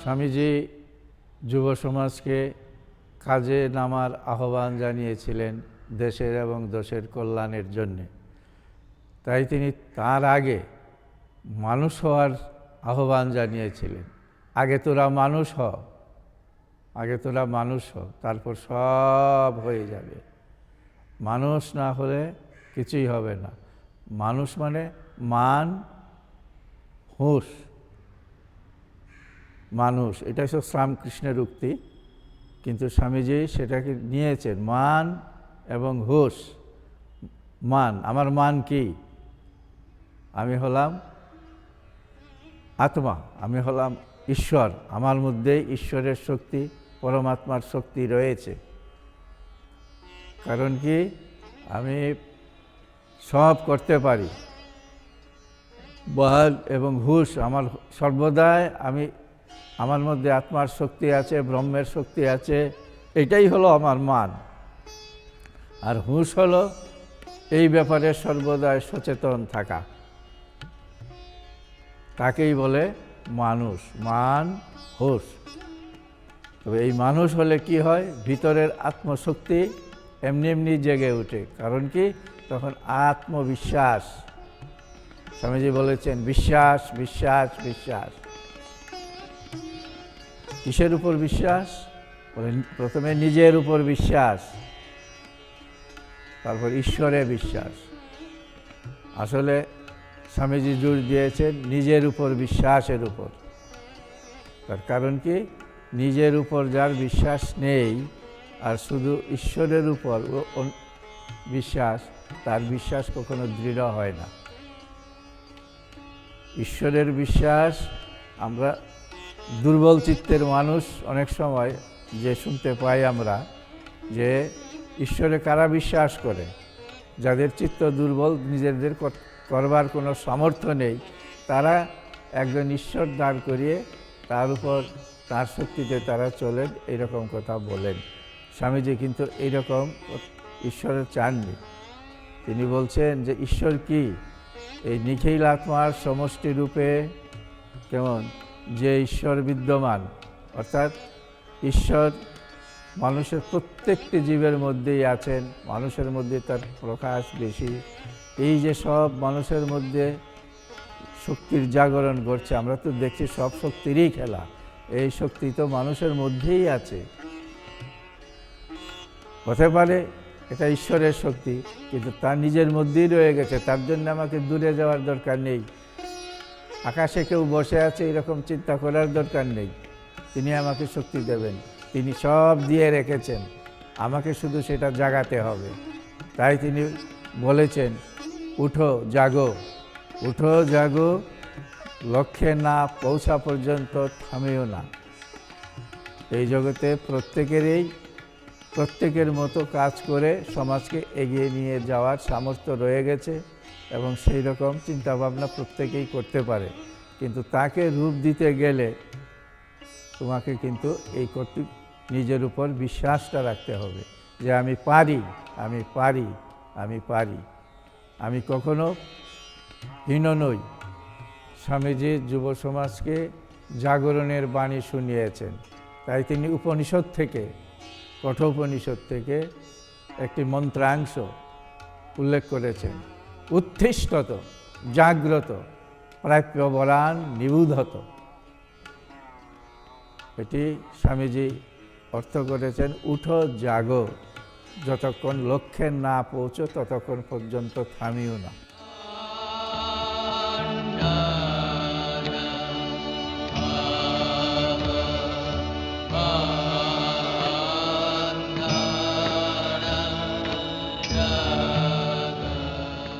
স্বামীজি যুব সমাজকে কাজে নামার আহ্বান জানিয়েছিলেন দেশের এবং দেশের কল্যাণের জন্যে। তাই তিনি তার আগে মানুষ হওয়ার আহ্বান জানিয়েছিলেন। আগে তোরা মানুষ হ আগে তোরা মানুষ হ তারপর সব হয়ে যাবে। মানুষ না হলে কিছুই হবে না। মানুষ মানে মান, হুঁশ। মানুষ, এটা হচ্ছে শ্রীরামকৃষ্ণের উক্তি। কিন্তু স্বামীজি সেটাকে নিয়েছেন, মান এবং হুঁশ। মান, আমার মান কি? আমি হলাম আত্মা, আমি হলাম ঈশ্বর। আমার মধ্যে ঈশ্বরের শক্তি, পরমাত্মার শক্তি রয়েছে। কারণ কি? আমি সব করতে পারি। বহাল এবং হুশ আমার সর্বদাই আমি আমার মধ্যে আত্মার শক্তি আছে, ব্রহ্মের শক্তি আছে, এটাই হলো আমার মান। আর হুঁশ হলো এই ব্যাপারে সর্বদাই সচেতন থাকা। তাকেই বলে? মানুষ। মান, হুঁশ। তবে এই মানুষ হলে কি হয়? ভিতরের আত্মশক্তি এমনি এমনি জেগে ওঠে। কারণ কি? তখন আত্মবিশ্বাস। স্বামীজি বলেছেন, বিশ্বাস বিশ্বাস বিশ্বাস। কিসের উপর বিশ্বাস? প্রথমে নিজের উপর বিশ্বাস, তারপর ঈশ্বরে বিশ্বাস। আসলে স্বামীজি জোর দিয়েছেন নিজের উপর বিশ্বাসের উপর। তার কারণ কি? নিজের উপর যার বিশ্বাস নেই, আর শুধু ঈশ্বরের উপর বিশ্বাস, তার বিশ্বাস কখনো দৃঢ় হয় না। ঈশ্বরের বিশ্বাস আমরা দুর্বল চিত্তের মানুষ অনেক সময় যে শুনতে পাই আমরা, যে ঈশ্বরে কারা বিশ্বাস করে? যাদের চিত্ত দুর্বল, নিজেদের করবার কোনো সামর্থ্য নেই, তারা একজন ঈশ্বর দাঁড় করিয়ে তার উপর, তার শক্তিতে তারা চলেন, এরকম কথা বলেন। স্বামীজি কিন্তু এইরকম ঈশ্বরের চাননি। তিনি বলছেন যে, ঈশ্বর কি? এই নিখিল আত্মার সমষ্টি রূপে কেমন? যে ঈশ্বর বিদ্যমান, অর্থাৎ ঈশ্বর মানুষের প্রত্যেকটি জীবের মধ্যেই আছেন, মানুষের মধ্যে তার প্রকাশ বেশি। এই যে সব মানুষের মধ্যে শক্তির জাগরণ ঘটছে, আমরা তো দেখছি সব শক্তিরই খেলা। এই শক্তি তো মানুষের মধ্যেই আছে। হতে পারে এটা ঈশ্বরের শক্তি, কিন্তু তার নিজের মধ্যেই রয়ে গেছে, তার জন্য আমাকে দূরে যাওয়ার দরকার নেই। আকাশে কেউ বসে আছে, এরকম চিন্তা করার দরকার নেই। তিনি আমাকে শক্তি দেবেন। তিনি সব দিয়ে রেখেছেন। আমাকে শুধু সেটা জাগাতে হবে। তাই তিনি বলেছেন, উঠো, জাগো। উঠো, জাগো। লক্ষ্যে না পৌঁছা পর্যন্ত থামেও না। এই জগতে প্রত্যেকেরই, প্রত্যেকের মতো কাজ করে সমাজকে এগিয়ে নিয়ে যাওয়ার সামর্থ্য রয়ে গেছে। এবং সেই রকম চিন্তাভাবনা প্রত্যেকেই করতে পারে। কিন্তু তাকে রূপ দিতে গেলে তোমাকে কিন্তু এই কর্তৃক, নিজের উপর বিশ্বাসটা রাখতে হবে যে আমি পারি আমি পারি আমি পারি। আমি কখনো হীন নই। স্বামীজি যুব সমাজকে জাগরণের বাণী শুনিয়েছেন। তাই তিনি উপনিষদ থেকে, কঠোপনিষদ থেকে একটি মন্ত্রাংশ উল্লেখ করেছেন। উত্থিষ্টত জাগ্রত প্রাপ্য বলান নিবুধত এটি স্বামীজি অর্থ করেছেন, উঠো, জাগ। যতক্ষণ লক্ষ্যে না পৌঁছো, ততক্ষণ পর্যন্ত থামিও না।